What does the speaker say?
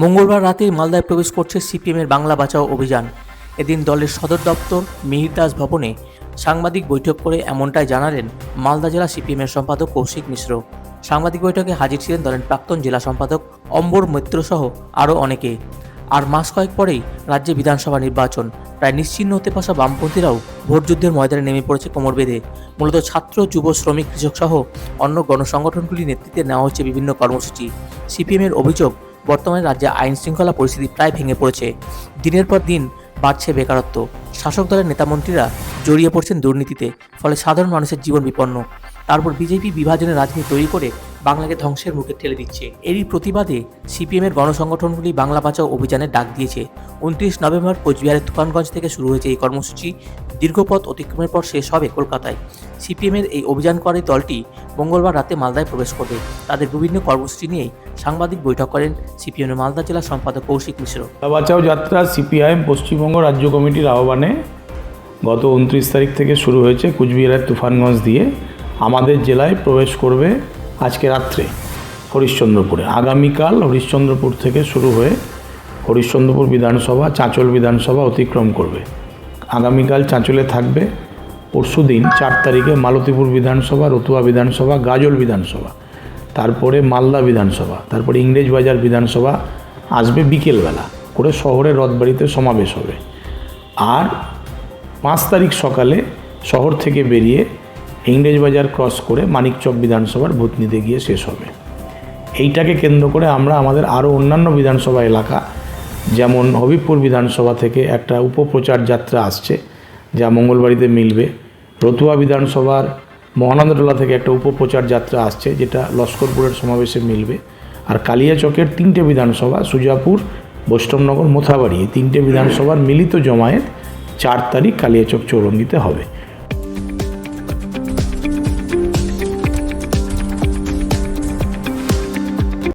মঙ্গলবার রাতে মালদায় প্রবেশ করছে সিপিএমের বাংলা বাঁচাও অভিযান। এদিন দলের সদর দপ্তর মিহির দাস ভবনে সাংবাদিক বৈঠক করে এমনটাই জানালেন মালদা জেলা সিপিএমের সম্পাদক কৌশিক মিশ্র। সাংবাদিক বৈঠকে হাজির ছিলেন দলের প্রাক্তন জেলা সম্পাদক অম্বর মৈত্র সহ আরও অনেকে। আর মাস কয়েক পরেই রাজ্যে বিধানসভা নির্বাচন। প্রায় নিশ্চিহ্ন হতে পাশা বামপন্থীরাও ভোটযুদ্ধের ময়দানে নেমে পড়েছে কোমর বেঁধে। মূলত ছাত্র, যুব, শ্রমিক কৃষক সহ অন্য গণসংগঠনগুলির নেতৃত্বে নেওয়া হচ্ছে বিভিন্ন কর্মসূচি। সিপিএমের অভিযোগ বর্তমানে রাজ্যে আইন শৃঙ্খলা পরিস্থিতি প্রায় ভেঙে পড়েছে। দিনের পর দিন বাড়ছে বেকারত্ব। শাসক দলের নেতামন্ত্রীরা জড়িয়ে পড়ছেন দুর্নীতিতে, ফলে সাধারণ মানুষের জীবন বিপন্ন। তারপর বিজেপি বিভাজনের রাজনীতি তৈরি করে বাংলাকে ধ্বংসের মুখে ঠেলে দিচ্ছে। এরই প্রতিবাদে সিপিএমের গণসংগঠনগুলি বাংলা বাঁচাও অভিযানের ডাক দিয়েছে। উনত্রিশ নভেম্বর কোচবিহারের তুফানগঞ্জ থেকে শুরু হয়েছে এই কর্মসূচি। দীর্ঘপথ অতিক্রমের পর শেষ হবে কলকাতায়। সিপিএমের এই অভিযানকারী দলটি মঙ্গলবার রাতে মালদায় প্রবেশ করবে। তাদের বিভিন্ন কর্মসূচি নিয়েই সাংবাদিক বৈঠক করেন সিপিএমের মালদা জেলা সম্পাদক কৌশিক মিশ্র। বাঁচাও যাত্রা সিপিআইএম পশ্চিমবঙ্গ রাজ্য কমিটির আহ্বানে গত উনত্রিশ তারিখ থেকে শুরু হয়েছে কুচবিহারের তুফানগঞ্জ দিয়ে আমাদের জেলায় প্রবেশ করবে আজকে রাত্রে হরিশ্চন্দ্রপুরে। আগামীকাল হরিশ্চন্দ্রপুর থেকে শুরু হয়ে হরিশ্চন্দ্রপুর বিধানসভা, চাঁচল বিধানসভা অতিক্রম করবে। আগামীকাল চাঁচলে থাকবে পরশুদিন চার তারিখে মালতীপুর বিধানসভা, রতুয়া বিধানসভা, গাজল বিধানসভা, তারপরে মালদা বিধানসভা, তারপরে ইংরেজবাজার বিধানসভা আসবে বিকেলবেলা করে শহরের রথবাড়িতে সমাবেশ হবে। আর পাঁচ তারিখ সকালে শহর থেকে বেরিয়ে ইংরেজবাজার ক্রস করে মানিকচক বিধানসভার ভোট নিতে গিয়ে শেষ হবে। এইটাকে কেন্দ্র করে আমরা আমাদের আরও অন্যান্য বিধানসভা এলাকা যেমন হবিবপুর বিধানসভা থেকে একটা উপপ্রচার যাত্রা আসছে, যা মঙ্গলবাড়িতে মিলবে। রতুয়া বিধানসভার মহানন্দটোলা থেকে একটা উপপ্রচার যাত্রা আসছে, যেটা লস্করপুরের সমাবেশে মিলবে। আর কালিয়াচকের তিনটে বিধানসভা, সুজাপুর, বৈষ্ণবনগর, মোথাবাড়ি, এই তিনটে বিধানসভার মিলিত জমায়েত চার তারিখ কালিয়াচক চৌরঙ্গিতে হবে।